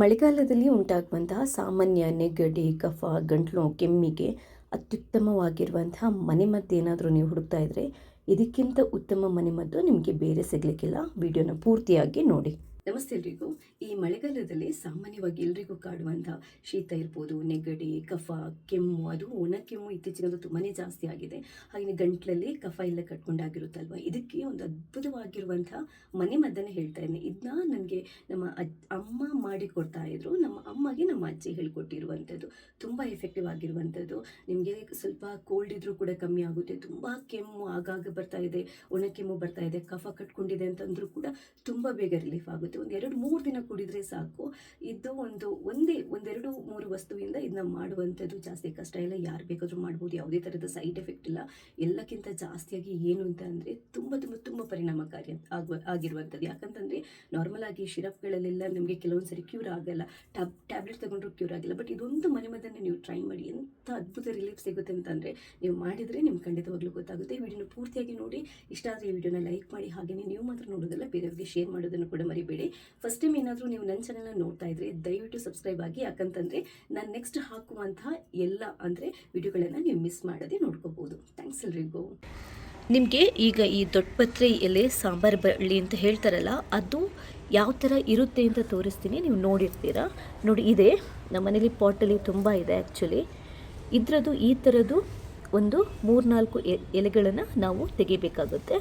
ಮಳೆಗಾಲದಲ್ಲಿ ಉಂಟಾಗುವಂತಹ ಸಾಮಾನ್ಯ ನೆಗಡಿ, ಕಫ, ಗಂಟಲು ಕೆಮ್ಮಿಗೆ ಅತ್ಯುತ್ತಮವಾಗಿರುವಂತಹ ಮನೆಮದ್ದು ಏನಾದರೂ ನೀವು ಹುಡುಕ್ತಾ ಇದ್ರೆ ಇದಕ್ಕಿಂತ ಉತ್ತಮ ಮನೆಮದ್ದು ನಿಮಗೆ ಬೇರೆ ಸಿಗಲಿಕ್ಕಿಲ್ಲ. ವಿಡಿಯೋನ ಪೂರ್ತಿಯಾಗಿ ನೋಡಿ. ನಮಸ್ತೆ ಎಲ್ರಿಗೂ. ಈ ಮಳೆಗಾಲದಲ್ಲಿ ಸಾಮಾನ್ಯವಾಗಿ ಎಲ್ರಿಗೂ ಕಾಡುವಂಥ ಶೀತ ಇರ್ಬೋದು, ನೆಗಡಿ, ಕಫ, ಕೆಮ್ಮು, ಅದು ಒಣ ಕೆಮ್ಮು ಇತ್ತೀಚೆಗಂತೂ ತುಂಬಾ ಜಾಸ್ತಿ ಆಗಿದೆ. ಹಾಗೆ ಗಂಟ್ಲಲ್ಲಿ ಕಫ ಎಲ್ಲ ಕಟ್ಕೊಂಡಾಗಿರುತ್ತಲ್ವ? ಇದಕ್ಕೆ ಒಂದು ಅದ್ಭುತವಾಗಿರುವಂಥ ಮನೆ ಮದ್ದನ್ನು ಹೇಳ್ತಾ ಇದ್ದೀನಿ ಇದನ್ನ ನನಗೆ ನಮ್ಮ ಅಜ್, ಅಮ್ಮ ಮಾಡಿ ಕೊಡ್ತಾ ಇದ್ರು. ನಮ್ಮ ಅಮ್ಮಗೆ ನಮ್ಮ ಅಜ್ಜಿ ಹೇಳ್ಕೊಟ್ಟಿರುವಂಥದ್ದು. ತುಂಬ ಎಫೆಕ್ಟಿವ್ ಆಗಿರುವಂಥದ್ದು. ನಿಮಗೆ ಸ್ವಲ್ಪ ಕೋಲ್ಡ್ ಇದ್ರೂ ಕೂಡ ಕಮ್ಮಿ ಆಗುತ್ತೆ. ತುಂಬ ಕೆಮ್ಮು ಆಗಾಗ ಬರ್ತಾ ಇದೆ, ಒಣ ಕೆಮ್ಮು ಬರ್ತಾ ಇದೆ, ಕಫ ಕಟ್ಕೊಂಡಿದೆ ಅಂತಂದ್ರೂ ಕೂಡ ತುಂಬ ಬೇಗ ರಿಲೀಫ್ ಆಗುತ್ತೆ. ಒಂದು ಎರಡು ಮೂರು ದಿನ ಕುಡಿದ್ರೆ ಸಾಕು. ಇದು ಒಂದು ಒಂದೇ, ಒಂದೆರಡು, ಮೂರು ವಸ್ತುವಿಂದ ಇದನ್ನ ಮಾಡುವಂಥದ್ದು ಜಾಸ್ತಿ ಕಷ್ಟ ಇಲ್ಲ. ಯಾರು ಬೇಕಾದರೂ ಮಾಡ್ಬೋದು. ಯಾವುದೇ ಥರದ ಸೈಡ್ ಎಫೆಕ್ಟ್ ಇಲ್ಲ. ಎಲ್ಲಕ್ಕಿಂತ ಜಾಸ್ತಿಯಾಗಿ ಏನು ಅಂತ ಅಂದರೆ ತುಂಬ ತುಂಬ ತುಂಬ ಪರಿಣಾಮಕಾರಿ ಆಗುವ, ಆಗಿರುವಂಥದ್ದು. ಯಾಕಂತಂದರೆ ನಾರ್ಮಲ್ ಆಗಿ ಶಿರಪ್ಗಳಲ್ಲೆಲ್ಲ ನಮಗೆ ಕೆಲವೊಂದು ಸರಿ ಕ್ಯೂರ್ ಆಗಲ್ಲ. ಟ್ಯಾಬ್ ಟ್ಯಾಬ್ಲೆಟ್ ತಗೊಂಡ್ರು ಕ್ಯೂರ್ ಆಗಿಲ್ಲ. ಬಟ್ ಇದೊಂದು ಮನೆ ಮದ್ದನ್ನೇ ನೀವು ಟ್ರೈ ಮಾಡಿ ಎಂಥ ಅದ್ಭುತ ರಿಲೀಫ್ ಸಿಗುತ್ತೆ ಅಂತಂದರೆ ನೀವು ಮಾಡಿದರೆ ನಿಮ್ಗೆ ಖಂಡಿತವಾಗ್ಲೂ ಗೊತ್ತಾಗುತ್ತೆ. ಈ ವಿಡಿಯೋನ ಪೂರ್ತಿಯಾಗಿ ನೋಡಿ. ಇಷ್ಟ ಆದರೆ ಈ ವಿಡಿಯೋನ ಲೈಕ್ ಮಾಡಿ. ಹಾಗೆಯೇ ನೀವು ಮಾತ್ರ ನೋಡೋದಲ್ಲ, ಬೇರೆಯವರಿಗೆ ಶೇರ್ ಮಾಡೋದನ್ನು ಕೂಡ ಮರಿಬೇಡಿ. ಫಸ್ಟ್ ಟೈಮ್ ಏನಾದರೂ ನೀವು ನನ್ನ ಚಾನಲ್ನ ನೋಡ್ತಾ ಇದ್ರೆ ದಯವಿಟ್ಟು ಸಬ್ಸ್ಕ್ರೈಬ್ ಆಗಿ ಯಾಕಂತಂದರೆ ನಾನು ನೆಕ್ಸ್ಟ್ ಹಾಕುವಂತಹ ಎಲ್ಲ ಅಂದರೆ ವಿಡಿಯೋಗಳನ್ನು ನೀವು ಮಿಸ್ ಮಾಡದೆ ನೋಡ್ಕೋಬೋದು. ಥ್ಯಾಂಕ್ಸ್ ಎಲ್ರಿಗೂ. ನಿಮಗೆ ಈಗ ಈ ದೊಡ್ಡಪತ್ರೆ ಎಲೆ ಸಾಂಬಾರು ಬಳ್ಳಿ ಅಂತ ಹೇಳ್ತಾರಲ್ಲ, ಅದು ಯಾವ ಥರ ಇರುತ್ತೆ ಅಂತ ತೋರಿಸ್ತೀನಿ, ನೀವು ನೋಡಿರ್ತೀರಾ? ನೋಡಿ, ಇದೆ. ನಮ್ಮ ಮನೇಲಿ ಪಾಟಲ್ಲಿ ತುಂಬ ಇದೆ ಆ್ಯಕ್ಚುಲಿ ಇದರದ್ದು ಈ ಥರದ್ದು ಒಂದು ಮೂರ್ನಾಲ್ಕು ಎಲೆಗಳನ್ನು ನಾವು ತೆಗಿಬೇಕಾಗುತ್ತೆ.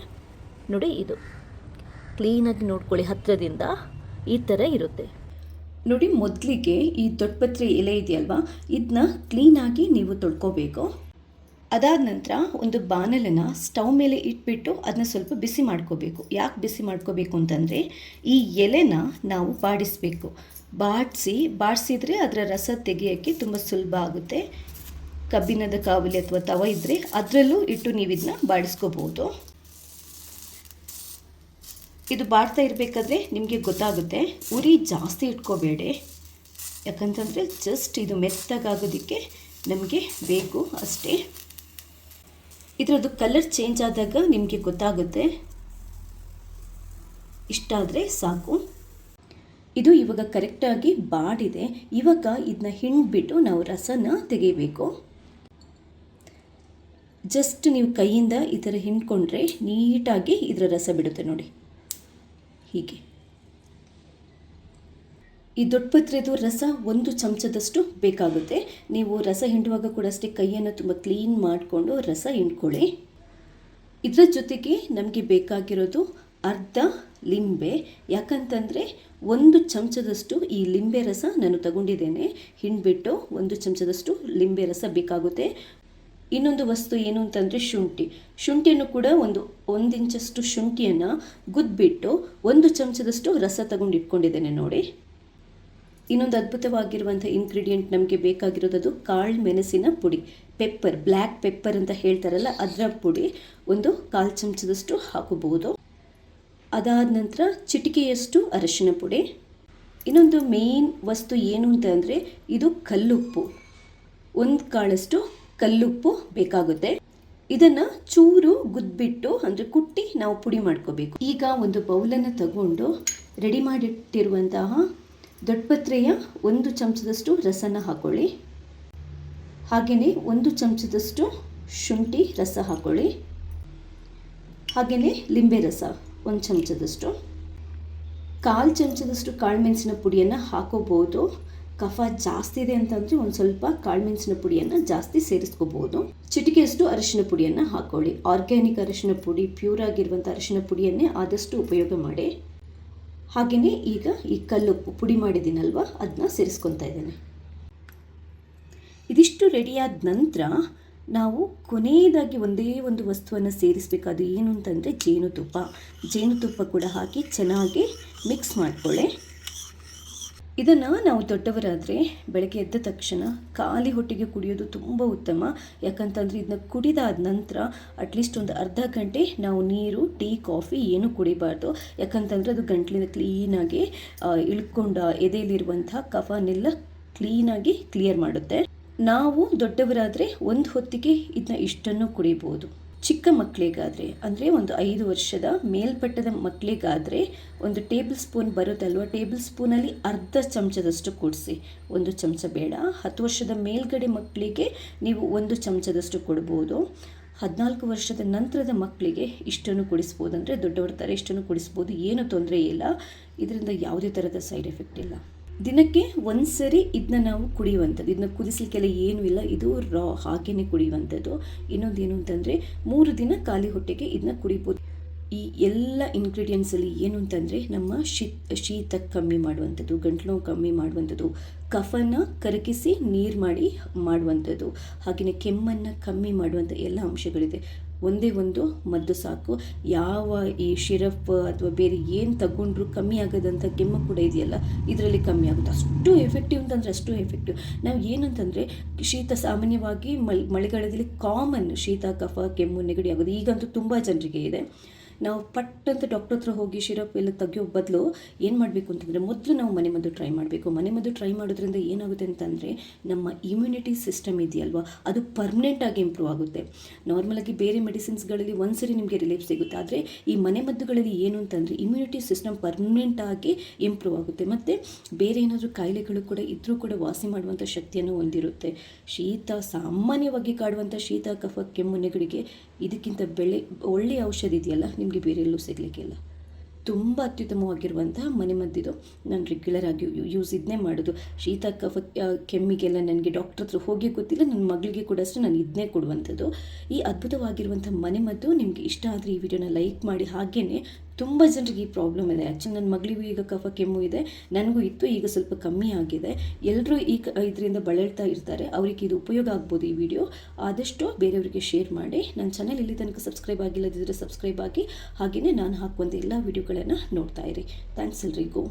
ನೋಡಿ ಇದು. ಕ್ಲೀನಾಗಿ ನೋಡ್ಕೊಳ್ಳಿ ಹತ್ತಿರದಿಂದ ಈ ಥರ ಇರುತ್ತೆ. ನೋಡಿ, ಮೊದಲಿಗೆ ಈ ದೊಡ್ಡಪತ್ರೆ ಎಲೆ ಇದೆಯಲ್ವಾ? ಇದನ್ನ ಕ್ಲೀನಾಗಿ ನೀವು ತೊಳ್ಕೋಬೇಕು. ಅದಾದ ನಂತರ ಒಂದು ಬಾಣಲನ್ನು ಸ್ಟವ್ ಮೇಲೆ ಇಟ್ಬಿಟ್ಟು ಅದನ್ನ ಸ್ವಲ್ಪ ಬಿಸಿ ಮಾಡ್ಕೋಬೇಕು. ಯಾಕೆ ಬಿಸಿ ಮಾಡ್ಕೋಬೇಕು ಅಂತಂದರೆ, ಈ ಎಲೆನ ನಾವು ಬಾಡಿಸ್ಬೇಕು. ಬಾಡಿಸಿ, ಬಾಡಿಸಿದರೆ ಅದರ ರಸ ತೆಗೆಯೋಕ್ಕೆ ತುಂಬ ಸುಲಭ ಆಗುತ್ತೆ. ಕಬ್ಬಿಣದ ಕಾವಲಿ ಅಥವಾ ತವ ಇದ್ದರೆ ಅದರಲ್ಲೂ ಇಟ್ಟು ನೀವು ಇದನ್ನ ಬಾಡಿಸ್ಕೋಬೋದು. ಇದು ಬಾಡ್ತಾ ಇರಬೇಕಾದ್ರೆ ನಿಮಗೆ ಗೊತ್ತಾಗುತ್ತೆ. ಉರಿ ಜಾಸ್ತಿ ಇಟ್ಕೋಬೇಡಿ. ಯಾಕಂತಂದರೆ ಜಸ್ಟ್ ಇದು ಮೆತ್ತಗಾಗೋದಕ್ಕೆ ನಮಗೆ ಬೇಕು ಅಷ್ಟೇ. ಇದರದ್ದು ಕಲರ್ ಚೇಂಜ್ ಆದಾಗ ನಿಮಗೆ ಗೊತ್ತಾಗುತ್ತೆ. ಇಷ್ಟಾದರೆ ಸಾಕು. ಇದು ಇವಾಗ ಕರೆಕ್ಟಾಗಿ ಬಾಡಿದೆ. ಇವಾಗ ಇದನ್ನ ಹಿಂಡ್ಬಿಟ್ಟು ನಾವು ರಸನ ತೆಗಿಬೇಕು ಜಸ್ಟ್ ನೀವು ಕೈಯಿಂದ ಈ ಥರ ಹಿಂಡ್ಕೊಂಡ್ರೆ ನೀಟಾಗಿ ಇದರ ರಸ ಬಿಡುತ್ತೆ ನೋಡಿ. ಹೀಗೆ. ಈ ದೊಡ್ಡಪತ್ರೆದು ರಸ ಒಂದು ಚಮಚದಷ್ಟು ಬೇಕಾಗುತ್ತೆ. ನೀವು ರಸ ಹಿಂಡುವಾಗ ಕೂಡ ಅಷ್ಟೇ ಕೈಯನ್ನು ತುಂಬ ಕ್ಲೀನ್ ಮಾಡಿಕೊಂಡು ರಸ ಹಿಂಡ್ಕೊಳ್ಳಿ. ಇದರ ಜೊತೆಗೆ ನಮಗೆ ಬೇಕಾಗಿರೋದು ಅರ್ಧ ಲಿಂಬೆ. ಯಾಕಂತಂದರೆ ಒಂದು ಚಮಚದಷ್ಟು ಈ ಲಿಂಬೆ ರಸ ನಾನು ತಗೊಂಡಿದ್ದೇನೆ. ಹಿಂಡ್ಬಿಟ್ಟು ಒಂದು ಚಮಚದಷ್ಟು ಲಿಂಬೆ ರಸ ಬೇಕಾಗುತ್ತೆ. ಇನ್ನೊಂದು ವಸ್ತು ಏನು ಅಂತಂದರೆ ಶುಂಠಿ. ಶುಂಠಿಯನ್ನು ಕೂಡ ಒಂದು ಒಂದು ಇಂಚಷ್ಟು ಶುಂಠಿಯನ್ನು ಗುದ್ಬಿಟ್ಟು ಒಂದು ಚಮಚದಷ್ಟು ರಸ ತಗೊಂಡು ಇಟ್ಕೊಂಡಿದ್ದೇನೆ ನೋಡಿ. ಇನ್ನೊಂದು ಅದ್ಭುತವಾಗಿರುವಂಥ ಇನ್ಗ್ರೀಡಿಯೆಂಟ್ ನಮಗೆ ಬೇಕಾಗಿರೋದು ಕಾಳು ಮೆಣಸಿನ ಪುಡಿ. ಪೆಪ್ಪರ್ ಬ್ಲ್ಯಾಕ್ ಪೆಪ್ಪರ್ ಅಂತ ಹೇಳ್ತಾರಲ್ಲ ಅದರ ಪುಡಿ ಒಂದು ಕಾಲು ಚಮಚದಷ್ಟು ಹಾಕಬಹುದು. ಅದಾದ ನಂತರ ಚಿಟಿಕೆಯಷ್ಟು ಅರಶಿನ ಪುಡಿ. ಇನ್ನೊಂದು ಮೇಯ್ನ್ ವಸ್ತು ಏನು ಅಂತ ಇದು ಕಲ್ಲುಪ್ಪು. ಒಂದು ಕಾಳಷ್ಟು ಕಲ್ಲುಪ್ಪು ಬೇಕಾಗುತ್ತೆ. ಇದನ್ನು ಚೂರು ಗುದ್ಬಿಟ್ಟು, ಅಂದರೆ ಕುಟ್ಟಿ ನಾವು ಪುಡಿ ಮಾಡ್ಕೋಬೇಕು. ಈಗ ಒಂದು ಬೌಲನ್ನು ತಗೊಂಡು ರೆಡಿ ಮಾಡಿಟ್ಟಿರುವಂತಹ ದೊಡ್ಡಪತ್ರೆಯ ಒಂದು ಚಮಚದಷ್ಟು ರಸನ ಹಾಕೊಳ್ಳಿ. ಹಾಗೆಯೇ ಒಂದು ಚಮಚದಷ್ಟು ಶುಂಠಿ ರಸ ಹಾಕೊಳ್ಳಿ. ಹಾಗೆಯೇ ಲಿಂಬೆ ರಸ ಒಂದು ಚಮಚದಷ್ಟು. ಕಾಲು ಚಮಚದಷ್ಟು ಕಾಳುಮೆಣಸಿನ ಪುಡಿಯನ್ನು ಹಾಕೋಬೋದು. ಕಫ ಜಾಸ್ತಿ ಇದೆ ಅಂತಂದರೆ ಒಂದು ಸ್ವಲ್ಪ ಕಾಳುಮೆಣಸಿನ ಪುಡಿಯನ್ನು ಜಾಸ್ತಿ ಸೇರಿಸ್ಕೋಬಹುದು ಚಿಟಿಕೆಯಷ್ಟು ಅರಿಶಿನ ಪುಡಿಯನ್ನು ಹಾಕೊಳ್ಳಿ. ಆರ್ಗ್ಯಾನಿಕ್ ಅರಿಶಿನ ಪುಡಿ ಪ್ಯೂರ್ ಆಗಿರುವಂಥ ಅರಿಶಿನ ಪುಡಿಯನ್ನೇ ಆದಷ್ಟು ಉಪಯೋಗ ಮಾಡಿ. ಹಾಗೆಯೇ ಈಗ ಈ ಕಲ್ಲುಪ್ಪು ಪುಡಿ ಮಾಡಿದ್ದೀನಲ್ವ ಅದನ್ನ ಸೇರಿಸ್ಕೊತಾ ಇದ್ದೇನೆ. ಇದಿಷ್ಟು ರೆಡಿಯಾದ ನಂತರ ನಾವು ಕೊನೆಯದಾಗಿ ಒಂದೇ ಒಂದು ವಸ್ತುವನ್ನು ಸೇರಿಸಬೇಕು. ಅದು ಏನು ಅಂತಂದರೆ ಜೇನುತುಪ್ಪ. ಜೇನುತುಪ್ಪ ಕೂಡ ಹಾಕಿ ಚೆನ್ನಾಗಿ ಮಿಕ್ಸ್ ಮಾಡ್ಕೊಳ್ಳಿ. ಇದನ್ನು ನಾವು ದೊಡ್ಡವರಾದರೆ ಬೆಳಗ್ಗೆ ಎದ್ದ ತಕ್ಷಣ ಖಾಲಿ ಹೊಟ್ಟೆಗೆ ಕುಡಿಯೋದು ತುಂಬ ಉತ್ತಮ. ಯಾಕಂತಂದರೆ ಇದನ್ನ ಕುಡಿದಾದ ನಂತರ ಅಟ್ಲೀಸ್ಟ್ ಒಂದು ಅರ್ಧ ಗಂಟೆ ನಾವು ನೀರು, ಟೀ, ಕಾಫಿ ಏನೂ ಕುಡಿಬಾರ್ದು. ಯಾಕಂತಂದರೆ ಅದು ಗಂಟ್ಲಿನ ಕ್ಲೀನಾಗಿ ಇಳ್ಕೊಂಡ ಎದೆಯಲ್ಲಿರುವಂಥ ಕಫನೆಲ್ಲ ಕ್ಲೀನಾಗಿ ಕ್ಲಿಯರ್ ಮಾಡುತ್ತೆ. ನಾವು ದೊಡ್ಡವರಾದರೆ ಒಂದು ಹೊತ್ತಿಗೆ ಇದನ್ನ ಇಷ್ಟನ್ನು ಕುಡಿಬೋದು. ಚಿಕ್ಕ ಮಕ್ಕಳಿಗಾದರೆ ಅಂದರೆ ಒಂದು ಐದು ವರ್ಷದ ಮೇಲ್ಪಟ್ಟದ ಮಕ್ಕಳಿಗಾದರೆ ಒಂದು ಟೇಬಲ್ ಸ್ಪೂನ್ ಬರುತ್ತಲ್ವ, ಟೇಬಲ್ ಸ್ಪೂನಲ್ಲಿ ಅರ್ಧ ಚಮಚದಷ್ಟು ಕೊಡಿಸಿ. ಒಂದು ಚಮಚ ಬೇಡ. ಹತ್ತು ವರ್ಷದ ಮೇಲ್ಗಡೆ ಮಕ್ಕಳಿಗೆ ನೀವು ಒಂದು ಚಮಚದಷ್ಟು ಕೊಡ್ಬೋದು. ಹದಿನಾಲ್ಕು ವರ್ಷದ ನಂತರದ ಮಕ್ಕಳಿಗೆ ಇಷ್ಟನ್ನು ಕುಡಿಸ್ಬೋದು. ಅಂದರೆ ದೊಡ್ಡವರ ಥರ ಇಷ್ಟನ್ನು ಕುಡಿಸ್ಬೋದು. ಏನೂ ತೊಂದರೆ ಇಲ್ಲ. ಇದರಿಂದ ಯಾವುದೇ ಥರದ ಸೈಡ್ ಎಫೆಕ್ಟ್ ಇಲ್ಲ. ದಿನಕ್ಕೆ ಒಂದು ಸರಿ ಇದನ್ನ ನಾವು ಕುಡಿಯುವಂಥದ್ದು. ಇದನ್ನ ಕುದಿಸ್ಲಿಕ್ಕೆಲ್ಲ ಏನೂ ಇಲ್ಲ, ಇದು ರಾ ಹಾಗೇನೆ ಕುಡಿಯುವಂಥದ್ದು. ಇನ್ನೊಂದೇನು ಅಂತಂದರೆ, ಮೂರು ದಿನ ಖಾಲಿ ಹೊಟ್ಟೆಗೆ ಇದನ್ನ ಕುಡಿಬೋದು. ಈ ಎಲ್ಲ ಇನ್ಗ್ರೀಡಿಯೆಂಟ್ಸಲ್ಲಿ ಏನು ಅಂತಂದರೆ, ನಮ್ಮ ಶೀತ ಶೀತ ಕಮ್ಮಿ ಮಾಡುವಂಥದ್ದು ಗಂಟ್ಲು ಕಮ್ಮಿ ಮಾಡುವಂಥದ್ದು, ಕಫನ ಕರಗಿಸಿ ನೀರು ಮಾಡಿ, ಮಾಡುವಂಥದ್ದು ಹಾಗೆಯೇ ಕೆಮ್ಮನ್ನು ಕಮ್ಮಿ ಮಾಡುವಂಥ ಎಲ್ಲ ಅಂಶಗಳಿದೆ. ಒಂದೇ ಒಂದು ಮದ್ದು ಸಾಕು. ಯಾವ ಈ ಶಿರಪ್ ಅಥವಾ ಬೇರೆ ಏನು ತಗೊಂಡ್ರು ಕಮ್ಮಿ ಆಗೋದಂಥ ಕೆಮ್ಮು ಕೂಡ ಇದೆಯಲ್ಲ, ಇದರಲ್ಲಿ ಕಮ್ಮಿ ಆಗುತ್ತೆ. ಅಷ್ಟು ಎಫೆಕ್ಟಿವ್ ಅಂತಂದರೆ ಅಷ್ಟು ಎಫೆಕ್ಟಿವ್ ನಾವು ಏನಂತಂದರೆ ಶೀತ ಸಾಮಾನ್ಯವಾಗಿ ಮಳೆ ಮಳೆಗಾಲದಲ್ಲಿ ಕಾಮನ್ ಶೀತ, ಕಫ, ಕೆಮ್ಮು, ನೆಗಡಿ ಆಗೋದು ಈಗಂತೂ ತುಂಬ ಜನರಿಗೆ ಇದೆ. ನಾವು ಪಟ್ಟಂತ ಡಾಕ್ಟರ್ ಹತ್ರ ಹೋಗಿ ಶಿರಪ್ ಎಲ್ಲ ತೆಗಿಯೋ ಬದಲು ಏನು ಮಾಡಬೇಕು ಅಂತಂದರೆ ಮೊದಲು ನಾವು ಮನೆ ಮದ್ದು ಟ್ರೈ ಮಾಡಬೇಕು. ಮನೆ ಮದ್ದು ಟ್ರೈ ಮಾಡೋದ್ರಿಂದ ಏನಾಗುತ್ತೆ ಅಂತಂದರೆ ನಮ್ಮ ಇಮ್ಯುನಿಟಿ ಸಿಸ್ಟಮ್ ಇದೆಯಲ್ವಾ? ಅದು ಪರ್ಮನೆಂಟಾಗಿ ಇಂಪ್ರೂವ್ ಆಗುತ್ತೆ. ನಾರ್ಮಲಾಗಿ ಬೇರೆ ಮೆಡಿಸಿನ್ಸ್ಗಳಲ್ಲಿ ಒಂದ್ಸರಿ ನಿಮಗೆ ರಿಲೀಫ್ ಸಿಗುತ್ತೆ. ಆದರೆ ಈ ಮನೆಮದ್ದುಗಳಲ್ಲಿ ಏನು ಅಂತಂದರೆ ಇಮ್ಯುನಿಟಿ ಸಿಸ್ಟಮ್ ಪರ್ಮನೆಂಟಾಗಿ ಇಂಪ್ರೂವ್ ಆಗುತ್ತೆ. ಮತ್ತು ಬೇರೆ ಏನಾದರೂ ಕಾಯಿಲೆಗಳು ಕೂಡ ಇದ್ದರೂ ಕೂಡ ವಾಸಿ ಮಾಡುವಂಥ ಶಕ್ತಿಯನ್ನು ಹೊಂದಿರುತ್ತೆ. ಶೀತ, ಸಾಮಾನ್ಯವಾಗಿ ಕಾಡುವಂಥ ಶೀತ, ಕಫ, ಕೆಮ್ಮು, ನೆಗಡಿಗೆ ಇದಕ್ಕಿಂತ ಬೆಳೆ ಒಳ್ಳೆಯ ಔಷಧಿ ಇದೆಯಲ್ಲ? ನಿಮಗೆ ಬೇರೆ ಎಲ್ಲೂ ಸಿಗಲಿಕ್ಕಿಲ್ಲ ತುಂಬ ಅತ್ಯುತ್ತಮವಾಗಿರುವಂತಹ ಮನೆಮದ್ದಿದು ನಾನು ರೆಗ್ಯುಲರ್ ಆಗಿ ಯೂಸ್ ಇದನ್ನೇ ಮಾಡೋದು. ಶೀತ, ಕಫ ಕೆಮ್ಮಿಗೆಲ್ಲ ನನಗೆ ಡಾಕ್ಟ್ರ್ ಹತ್ರ ಹೋಗಿ ಗೊತ್ತಿಲ್ಲ. ನನ್ನ ಮಗಳಿಗೆ ಕೂಡ ಅಷ್ಟೇ ನಾನು ಇದನ್ನೇ ಕೊಡುವಂಥದ್ದು. ಈ ಅದ್ಭುತವಾಗಿರುವಂಥ ಮನೆಮದ್ದು ನಿಮಗೆ ಇಷ್ಟ ಆದರೆ ಈ ವಿಡಿಯೋನ ಲೈಕ್ ಮಾಡಿ ಹಾಗೆಯೇ ತುಂಬ ಜನರಿಗೆ ಈ ಪ್ರಾಬ್ಲಮ್ ಇದೆ. ಆ್ಯಕ್ಚುಲಿ ನನ್ನ ಮಗಳಿಗೂ ಈಗ ಕಫ, ಕೆಮ್ಮು ಇದೆ. ನನಗೂ ಇತ್ತು, ಈಗ ಸ್ವಲ್ಪ ಕಮ್ಮಿ ಆಗಿದೆ. ಎಲ್ಲರೂ ಈ ಇದರಿಂದ ಬಳಲ್ತಾ ಇರ್ತಾರೆ. ಅವರಿಗೆ ಇದು ಉಪಯೋಗ ಆಗ್ಬೋದು ಈ ವಿಡಿಯೋ ಆದಷ್ಟು ಬೇರೆಯವರಿಗೆ ಶೇರ್ ಮಾಡಿ. ನನ್ನ ಚಾನಲ್ ಇಲ್ಲಿ ತನಕ ಸಬ್ಸ್ಕ್ರೈಬ್ ಆಗಿಲ್ಲದಿದ್ದರೆ ಸಬ್ಸ್ಕ್ರೈಬ್ ಆಗಿ. ಹಾಗೆಯೇ ನಾನು ಹಾಕುವಂಥ ಎಲ್ಲ ವಿಡಿಯೋಗಳನ್ನು ನೋಡ್ತಾ ಇರಿ. ಥ್ಯಾಂಕ್ಸ್ ಎಲ್ರಿಗೂ.